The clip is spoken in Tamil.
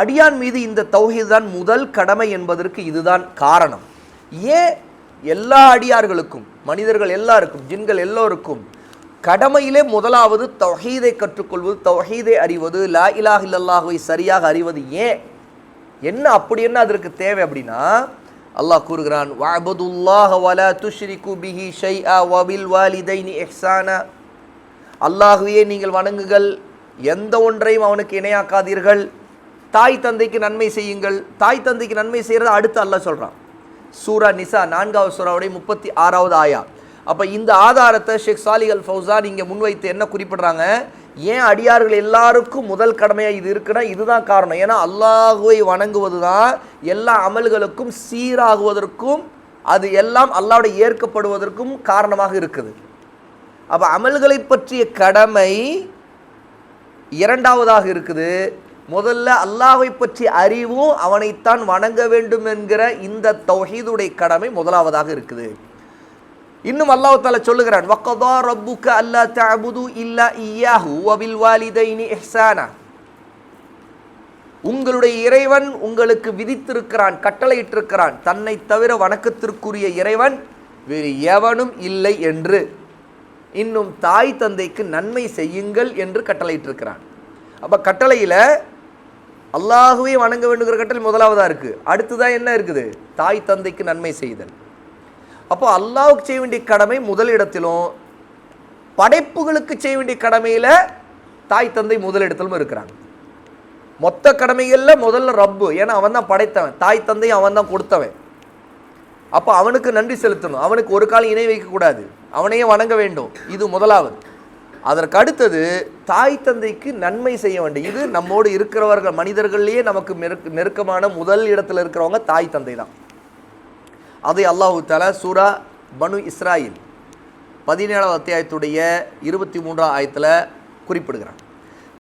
அடியான் மீது இந்த தௌஹீத் தான் முதல் கடமை என்பதற்கு இதுதான் காரணம். ஏன் எல்லா அடியார்களுக்கும் மனிதர்கள் எல்லாருக்கும் ஜின்கள் எல்லோருக்கும் கடமையிலே முதலாவது தௌஹீதை கற்றுக்கொள்வது தௌஹீதை அறிவது லா இலாஹ் இல்லல்லாஹுவை சரியாக அறிவது ஏன்? என்ன அப்படி என்ன அதற்கு தேவை அப்படின்னா அல்லாஹ் கூறுகிறான் வஅபுதுல்லாஹ வலா துஷ்ரிகு பிஹி ஷைஆ வபில் வாலிதைனி இஹ்சானா அல்லாஹுவே நீங்கள் வணங்குங்கள். எந்த ஒன்றையும் அவனுக்கு இணையாக்காதீர்கள். தாய் தந்தைக்கு நன்மை செய்யுங்கள். தாய் தந்தைக்கு நன்மை செய்கிறத அடுத்து அல்லாஹ் சொல்கிறான் சூரா நிசா நான்காவது சூறாவுடைய முப்பத்தி ஆறாவது ஆயா. அப்போ இந்த ஆதாரத்தை ஷேக் சாலிகல் ஃபவுசான் ஃபௌசான் இங்கே முன்வைத்து என்ன குறிப்பிட்றாங்க? ஏன் அடியார்கள் எல்லாருக்கும் முதல் கடமையாக இது இருக்குன்னா இதுதான் காரணம். ஏன்னா அல்லாஹுவை வணங்குவது தான் எல்லா அமல்களுக்கும் சீராகுவதற்கும் அது எல்லாம் அல்லாவுடைய ஏற்கப்படுவதற்கும் காரணமாக இருக்குது. அப்போ அமல்களை பற்றிய கடமை இரண்டாவதாக இருக்குது. முதல்ல அல்லாஹ்வை பற்றி அறிவும் அவனைத்தான் வணங்க வேண்டும் என்கிற இந்த தௌஹீதுடைய கடமை முதலாவதாக இருக்குது. இன்னும் அல்லாஹால சொல்லுகிறான் வக்கதா ரப்புக்க அல்லா தஅபுது இல்லா இய்யாஹு வபில் வாலிதைனி இஹ்சானா. உங்களுடைய இறைவன் உங்களுக்கு விதித்திருக்கிறான் கட்டளையிட்டிருக்கிறான் தன்னை தவிர வணக்கத்திற்குரிய இறைவன் வேறு எவனும் இல்லை என்று. இன்னும் தாய் தந்தைக்கு நன்மை செய்யுங்கள் என்று கட்டளையிட்டிருக்கிறான். அப்போ கட்டளையில் அல்லாஹுவே வணங்க வேண்டுங்கிற கட்டல் முதலாவதாக இருக்குது அடுத்ததான் என்ன இருக்குது? தாய் தந்தைக்கு நன்மை செய்தல். அப்போ அல்லாஹுக்கு செய்ய வேண்டிய கடமை முதலிடத்திலும் படைப்புகளுக்கு செய்ய வேண்டிய கடமையில் தாய் தந்தை முதலிடத்திலும் இருக்கிறாங்க. மொத்த கடமைகளில் முதல்ல ரப்பு. ஏன்னா அவன் தான் படைத்தவன். தாய் தந்தையும் அவன் தான் கொடுத்தவன். அப்போ அவனுக்கு நன்றி செலுத்தணும். அவனுக்கு ஒரு காலம் இணை வைக்கக்கூடாது. அவனையே வணங்க வேண்டும். இது முதலாவது. அதற்கு அடுத்தது தாய் தந்தைக்கு நன்மை செய்ய வேண்டும் இது நம்மோடு இருக்கிறவர்கள் மனிதர்கள்லேயே நமக்கு நெருக்க நெருக்கமான முதல் இடத்துல இருக்கிறவங்க தாய் தந்தை தான். அதை அல்லாஹு தஆலா சூரா பனு இஸ்ராயில் பதினேழாவது அத்தியாயத்துடைய இருபத்தி மூன்றாம் ஆயத்தில் குறிப்பிடுகிறான்.